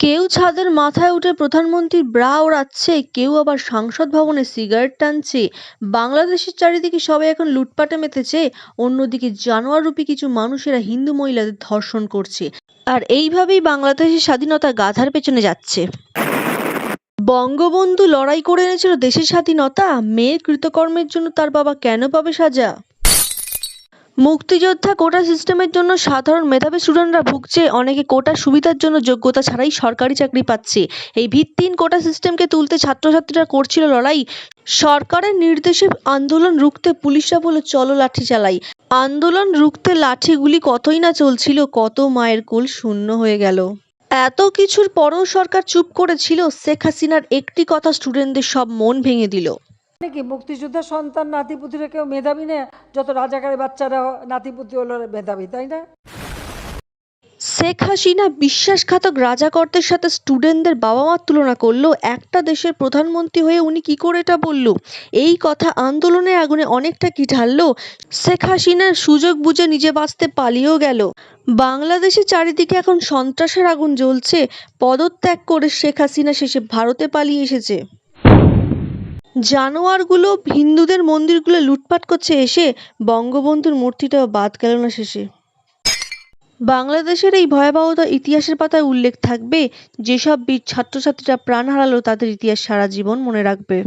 কেউ ছাদের মাথায় উঠে প্রধানমন্ত্রীর ব্রা ওড়াচ্ছে, কেউ আবার সংসদ ভবনে সিগারেট টানছে। বাংলাদেশের চারিদিকে সবাই এখন লুটপাটে মেতেছে, অন্যদিকে জানোয়াররূপী কিছু মানুষেরা হিন্দু মহিলাদের ধর্ষণ করছে। আর এইভাবেই বাংলাদেশের স্বাধীনতা গাধার পেছনে যাচ্ছে। বঙ্গবন্ধু লড়াই করে এনেছিল দেশের স্বাধীনতা, মেয়ের কৃতকর্মের জন্য তার বাবা কেন পাবে সাজা? মুক্তিযোদ্ধা কোটা সিস্টেমের জন্য সাধারণ মেধাবী স্টুডেন্টরা ভুগছে, অনেকে কোটার সুবিধার জন্য যোগ্যতা ছাড়াই সরকারি চাকরি পাচ্ছে। এই ভিত্তিহীন কোটা সিস্টেমকে তুলতে ছাত্রছাত্রীরা করছিল লড়াই। সরকারের নির্দেশে আন্দোলন রুখতে পুলিশরা বলে চলো লাঠি চালাই। আন্দোলন রুখতে লাঠিগুলি কতই না চলছিল, কত মায়ের কোল শূন্য হয়ে গেল। এত কিছুর পরও সরকার চুপ করেছিল, শেখ হাসিনার একটি কথা স্টুডেন্টদের সব মন ভেঙে দিল। নাকি মুক্তিযোদ্ধার সন্তান নাতিপুতিরা কেউ মেধাবী না? যত রাজাকারের বাচ্চারা নাতিপুতি হলো মেধাবী, তাই না? শেখ হাসিনা বিশ্বাসঘাতক রাজাকর্দের সাথে স্টুডেন্টদের বাবা মার তুলনা করল একটা দেশের প্রধানমন্ত্রী হয়ে উনি কি করে এটা বলল? এই কথা আন্দোলনের আগুনে অনেকটা কি ঢাললো? শেখ হাসিনার সুযোগ বুঝে নিজে বাঁচতে পালিয়েও গেল। বাংলাদেশের চারিদিকে এখন সন্ত্রাসের আগুন জ্বলছে। পদত্যাগ করে শেখ হাসিনা শেষে ভারতে পালিয়ে এসেছে। জানোয়ারগুলো হিন্দুদের মন্দিরগুলো লুটপাট করছে এসে বঙ্গবন্ধুর মূর্তিটাও বাদ গেল না শেষে। বাংলাদেশের এই ভয়াবহতা ইতিহাসের পাতায় উল্লেখ থাকবে, যেসব বীর ছাত্রছাত্রীরা প্রাণ হারালো তাদের ইতিহাস সারা জীবন মনে রাখবে।